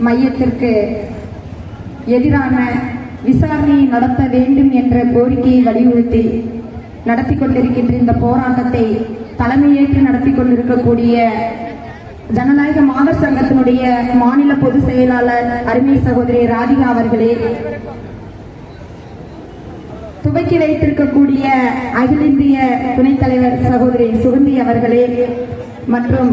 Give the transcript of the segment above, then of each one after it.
மையத்திற்கு எதிரான விசாரணையை நடத்த வேண்டும் என்ற கோரிக்கையை வலியுறுத்தி நடத்தி கொண்டிருக்கின்ற இந்த போராட்டத்தை தலைமையேற்று நடத்தி கொண்டிருக்கக்கூடிய ஜனநாயக மாதர் சங்கத்தினுடைய மாநில பொதுச் செயலாளர் அருமை சகோதரி ராதிகா அவர்களே துவக்கி வைத்திருக்கக்கூடிய அகில இந்திய துணைத் தலைவர் சகோதரி சுகந்தி அவர்களே மற்றும்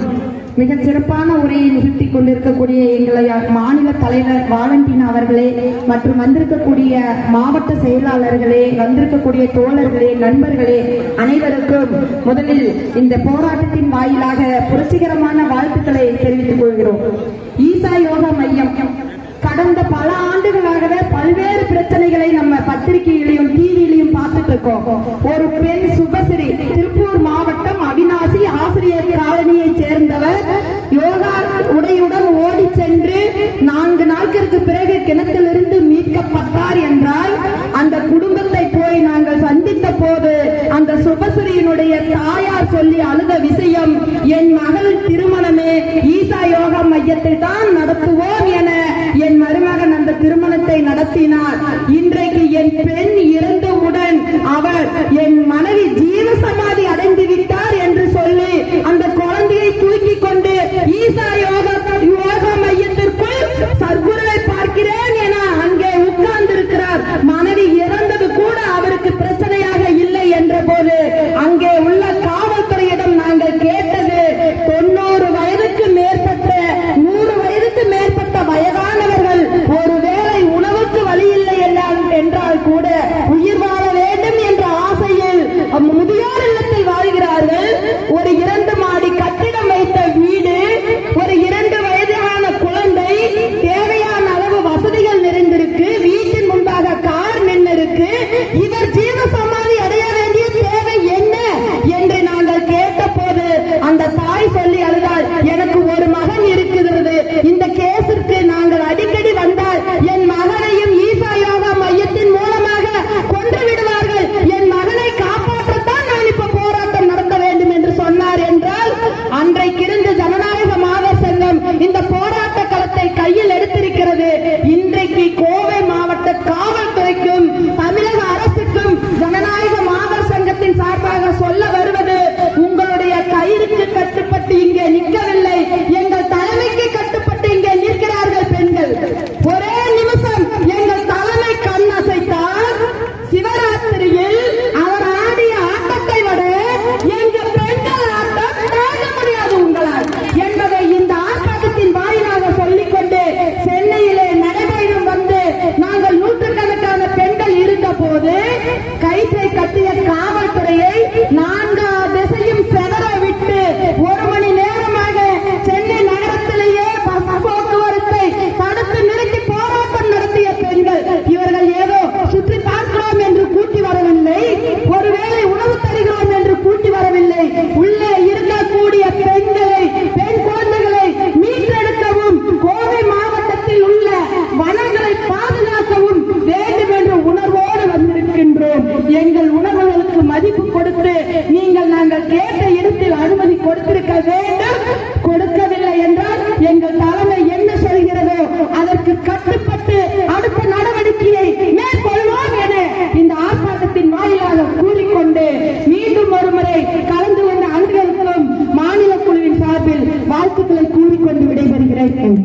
மிக சிறப்பான உரையை நிகழ்த்தி கொண்டிருக்கக்கூடிய எங்களை மாநில தலைவர் வாலண்டினா அவர்களே மற்றும் வந்திருக்கக்கூடிய மாவட்ட செயலாளர்களே வந்திருக்கக்கூடிய தோழர்களே நண்பர்களே அனைவருக்கும் முதலில் இந்த போராட்டத்தின் வாயிலாக புரட்சிகரமான வாழ்த்துக்களை தெரிவித்துக் கொள்கிறோம். ஈசா யோகா மையம். கடந்த பல ஆண்டுகளாகவே பல்வேறு பிரச்சனைகளை நம்ம பத்திரிகையிலையும் டிவிலையும் பார்த்துட்டு இருக்கோம். ஒரு பெண் சுபஸ்ரீ அதற்கு பிறகு கிணத்திலிருந்து மீட்கப்பட்டார் என்றால் அந்த குடும்பத்தை போய் நாங்கள் சந்தித்த போது அந்த சுபஸ்ரீயினுடைய தாயார் சொல்லி அழுத விஷயம் என் மகள் திருமணமே ஈசா யோகா மையத்தில் தான் நடத்துவோம் என என் மருமகன் அந்த திருமணத்தை நடத்தினார். இன்றைக்கு என் பெண் இறந்தவுடன் அவர் என் மன caíste எங்கள் தலைமை என்ன சொல்கிறதோ அதற்கு கட்டுப்பட்டு அடுத்த நடவடிக்கையை மேற்கொள்வோம் என இந்த ஆர்ப்பாட்டத்தின் வாயிலாக கூறிக்கொண்டு மீண்டும் ஒருமுறை கலந்து கொண்ட அனைவருக்கும் மாநில குழுவின் சார்பில் வாழ்த்துக்களை கூறிக்கொண்டு விடைபெறுகிறேன்.